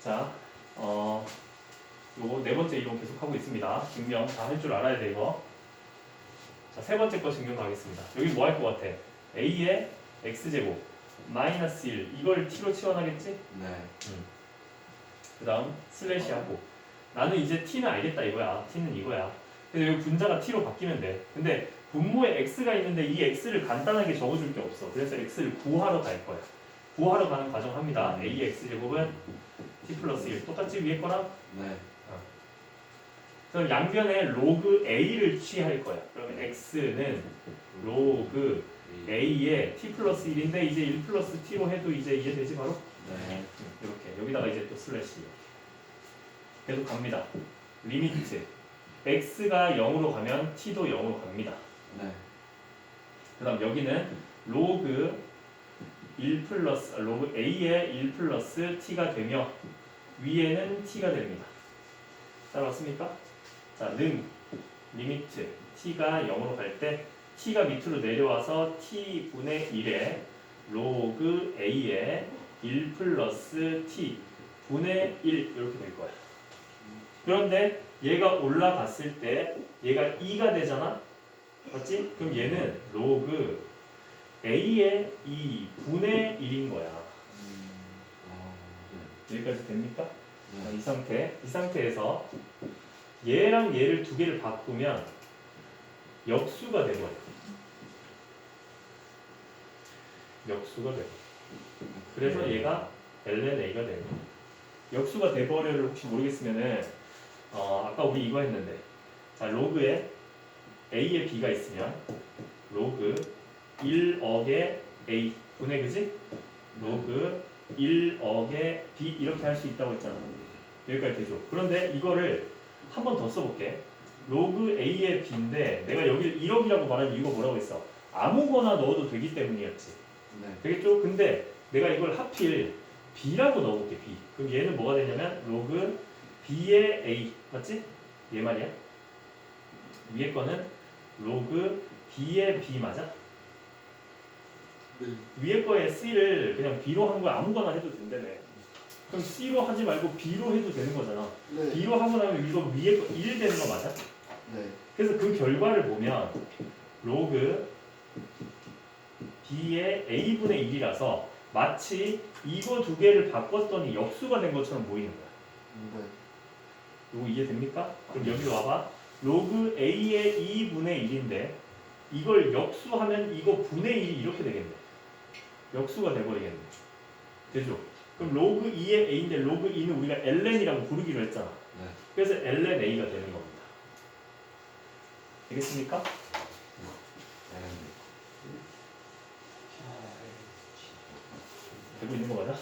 자, 어, 요거 네 번째 이론 계속 하고 있습니다. 증명 다 할 줄 알아야 돼 이거. 자, 세 번째 거 증명 가겠습니다. 여기 뭐 할 것 같아? a의 x 제곱 마이너스 1 이걸 t로 치환하겠지? 네. 그 다음 슬래시 하고 나는 이제 t는 알겠다 이거야. t는 이거야. 근데 여기 분자가 t로 바뀌면 돼. 근데 분모에 x가 있는데 이 x를 간단하게 적어줄 게 없어. 그래서 x를 구하러 갈 거야. 구하러 가는 과정 합니다. a x 제곱은 t 플러스 1 똑같이 위에 거랑 네. 그럼 양변에 로그 a를 취할 거야. 그러면 x는 로그 a의 t 플러스 1인데 이제 1 플러스 t로 해도 이제 이해되지 바로? 네. 이렇게 여기다가 이제 또 슬래시 계속 갑니다. 리미트 x가 0으로 가면 t도 0으로 갑니다. 네. 그 다음 여기는 로그 1 플러스 아, 로그 a의 1 플러스 t가 되며 위에는 t가 됩니다. 따라왔습니까? 자, 능 리미트 t가 0으로 갈 때 t가 밑으로 내려와서 t 분의 1에 로그 a의 1 플러스 t 분의 1 이렇게 될 거야. 그런데 얘가 올라갔을 때 얘가 2가 되잖아. 맞지? 그럼 얘는 로그 a의 2 분의 1인 거야. 여기까지 됩니까? 자, 네. 이 상태, 이 상태에서 얘랑 얘를 두 개를 바꾸면 역수가 되버려. 역수가 돼. 그래서 네. 얘가 ln a가 되는 거야. 역수가 돼버려를 혹시 모르겠으면은 어, 아까 우리 이거 했는데 자 로그에 a에 b가 있으면 로그 1억의 a 분의 그지? 로그 1억의 b 이렇게 할 수 있다고 했잖아. 여기까지 되죠. 그런데 이거를 한 번 더 써볼게. 로그 a의 b인데 내가 여기 1억이라고 말한 이유가 뭐라고 했어? 아무거나 넣어도 되기 때문이었지. 네. 되겠죠? 근데 내가 이걸 하필 b라고 넣어볼게 b. 그럼 얘는 뭐가 되냐면 로그 b의 a 맞지? 얘 말이야. 위에 거는 로그 b의 b 맞아? 네. 위에 거에 c를 그냥 b로 한거 아무거나 해도 된다며. 그럼 c로 하지 말고 b로 해도 되는 거잖아. 네. b로 하고 나면 이거 위에 거 1 되는 거 맞아? 네. 그래서 그 결과를 보면 로그 b의 a분의 1이라서 마치 이거 두 개를 바꿨더니 역수가 된 것처럼 보이는 거야. 네. 이거 이해됩니까? 그럼 여기로 와봐. 로그 a의 2분의 1인데 이걸 역수하면 이거 분의 1이 이렇게 되겠네. 역수가 돼버리겠네. 되죠? 그럼 로그 2의 a인데 로그 2는 우리가 ln이라고 부르기로 했잖아. 네. 그래서 ln a가 되는 겁니다. 되겠습니까? 네. 되고 있는 거 맞아?